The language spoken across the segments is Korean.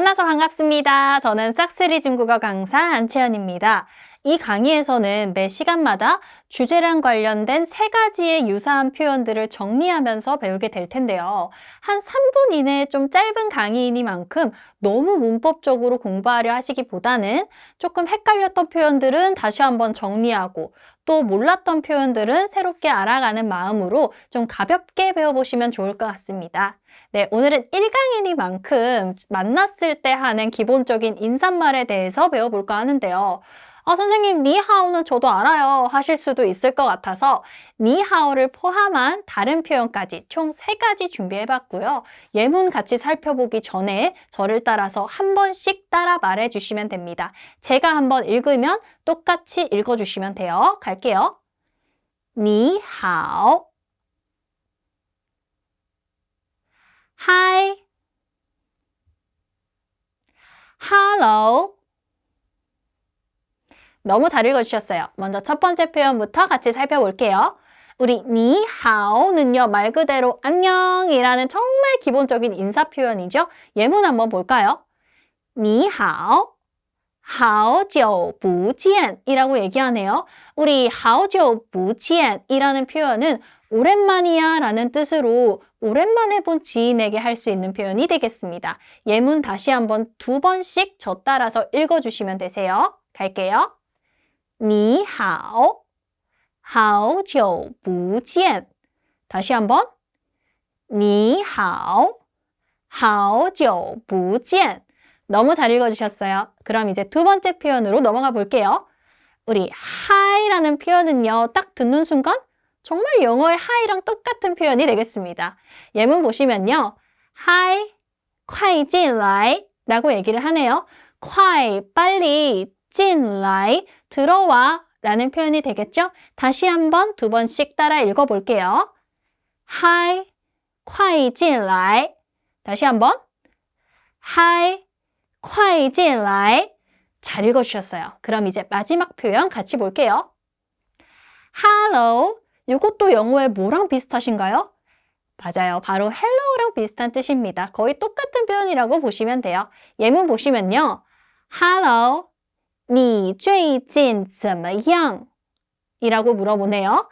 만나서 반갑습니다. 저는 싹스리 중국어 강사 안채연입니다. 이 강의에서는 매 시간마다 주제랑 관련된 세 가지의 유사한 표현들을 정리하면서 배우게 될 텐데요. 한 3분 이내에 좀 짧은 강의이니만큼 너무 문법적으로 공부하려 하시기보다는 조금 헷갈렸던 표현들은 다시 한번 정리하고 또 몰랐던 표현들은 새롭게 알아가는 마음으로 좀 가볍게 배워보시면 좋을 것 같습니다. 네, 오늘은 1강이니만큼 만났을 때 하는 기본적인 인사말에 대해서 배워볼까 하는데요. 아, 선생님, 니하오는 저도 알아요. 하실 수도 있을 것 같아서 니하오를 포함한 다른 표현까지 총 세 가지 준비해 봤고요. 예문 같이 살펴보기 전에 저를 따라서 한 번씩 따라 말해 주시면 됩니다. 제가 한번 읽으면 똑같이 읽어 주시면 돼요. 갈게요. 니하오 Hi Hello 너무 잘 읽어주셨어요. 먼저 첫 번째 표현부터 같이 살펴볼게요. 우리 니하오는요 말 그대로 안녕이라는 정말 기본적인 인사 표현이죠. 예문 한번 볼까요? 니하오 好久不见이라고 얘기하네요. 우리 好久不见이라는 표현은 오랜만이야 라는 뜻으로 오랜만에 본 지인에게 할 수 있는 표현이 되겠습니다. 예문 다시 한번 두 번씩 저 따라서 읽어주시면 되세요. 갈게요. 你好,好久不见. 다시 한번. 你好,好久不见. 너무 잘 읽어주셨어요. 그럼 이제 두 번째 표현으로 넘어가 볼게요. 우리 hi라는 표현은요, 딱 듣는 순간 정말 영어의 hi랑 똑같은 표현이 되겠습니다. 예문 보시면요. hi, 快进来 라고 얘기를 하네요. 快, 빨리, 进来, 들어와 라는 표현이 되겠죠? 다시 한번 두 번씩 따라 읽어볼게요. hi, 快进来 다시 한번 hi, 快进来. 잘 읽어주셨어요. 그럼 이제 마지막 표현 같이 볼게요. hello. 이것도 영어의 뭐랑 비슷하신가요? 맞아요. 바로 hello랑 비슷한 뜻입니다. 거의 똑같은 표현이라고 보시면 돼요. 예문 보시면요. hello. 你最近怎么样? 이라고 물어보네요.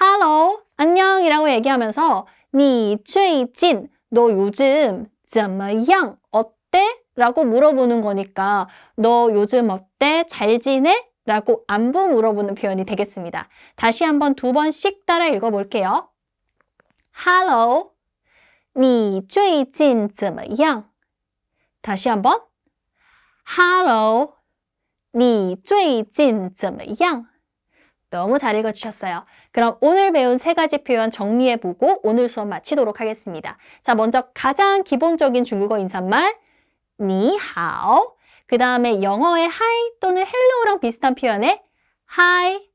hello. 안녕이라고 얘기하면서 你最近, 너 요즘 怎么样? 어때? 라고 물어보는 거니까 너 요즘 어때? 잘 지내? 라고 안부 물어보는 표현이 되겠습니다. 다시 한번 두 번씩 따라 읽어볼게요. Hello, 你最近怎么样? 다시 한번. Hello, 你最近怎么样? 너무 잘 읽어주셨어요. 그럼 오늘 배운 세 가지 표현 정리해보고 오늘 수업 마치도록 하겠습니다. 자, 먼저 가장 기본적인 중국어 인사말 你好. 그 다음에 영어의 hi 또는 hello랑 비슷한 표현의 hi,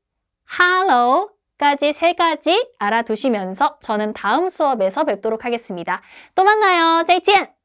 hello까지 세 가지 알아두시면서 저는 다음 수업에서 뵙도록 하겠습니다. 또 만나요. 再见!